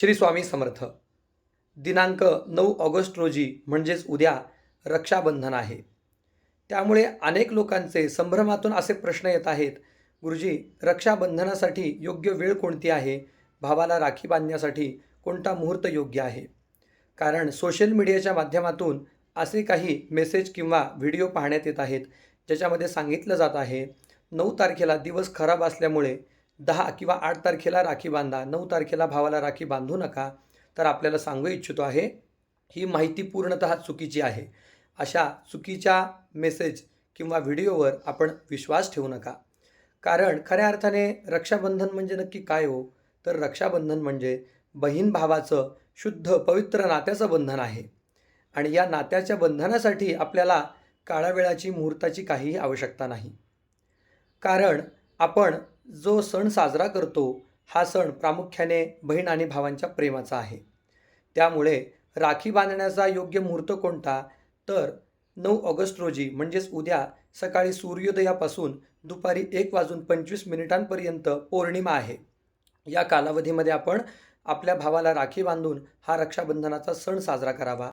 श्री स्वामी समर्थ. दिनांक नऊ ऑगस्ट रोजी म्हणजेच उद्या रक्षाबंधन आहे. त्यामुळे अनेक लोकांचे संभ्रमातून असे प्रश्न येत आहेत गुरुजी रक्षाबंधनासाठी योग्य वेळ कोणती आहे? भावाला राखी बांधण्यासाठी कोणता मुहूर्त योग्य आहे? कारण सोशल मीडियाच्या माध्यमातून असे काही मेसेज किंवा व्हिडिओ पाहण्यात येत आहेत ज्याच्यामध्ये सांगितलं जात आहे नऊ तारखेला दिवस खराब असल्यामुळे दहा किंवा आठ तारखेला राखी बांधा नऊ तारखेला भावाला राखी बांधू नका. तर आपल्याला सांगू इच्छितो आहे ही माहिती पूर्णतः चुकीची आहे. अशा चुकीच्या मेसेज किंवा व्हिडिओवर आपण विश्वास ठेवू नका. कारण खऱ्या अर्थाने रक्षाबंधन म्हणजे नक्की काय हो? तर रक्षाबंधन म्हणजे बहीण भावाचं शुद्ध पवित्र नात्याचं बंधन आहे. आणि या नात्याच्या बंधनासाठी आपल्याला काळावेळाची मुहूर्ताची काहीही आवश्यकता नाही. कारण आपण जो सण साजरा करतो हा सण प्रामुख्याने बहीण आणि भावांच्या प्रेमाचा आहे. त्यामुळे राखी बांधण्याचा योग्य मुहूर्त कोणता? तर नऊ ऑगस्ट रोजी म्हणजेच उद्या सकाळी सूर्योदयापासून दुपारी एक वाजून पंचवीस मिनिटांपर्यंत पौर्णिमा आहे. या कालावधीमध्ये आपण आपल्या भावाला राखी बांधून हा रक्षाबंधनाचा सण साजरा करावा.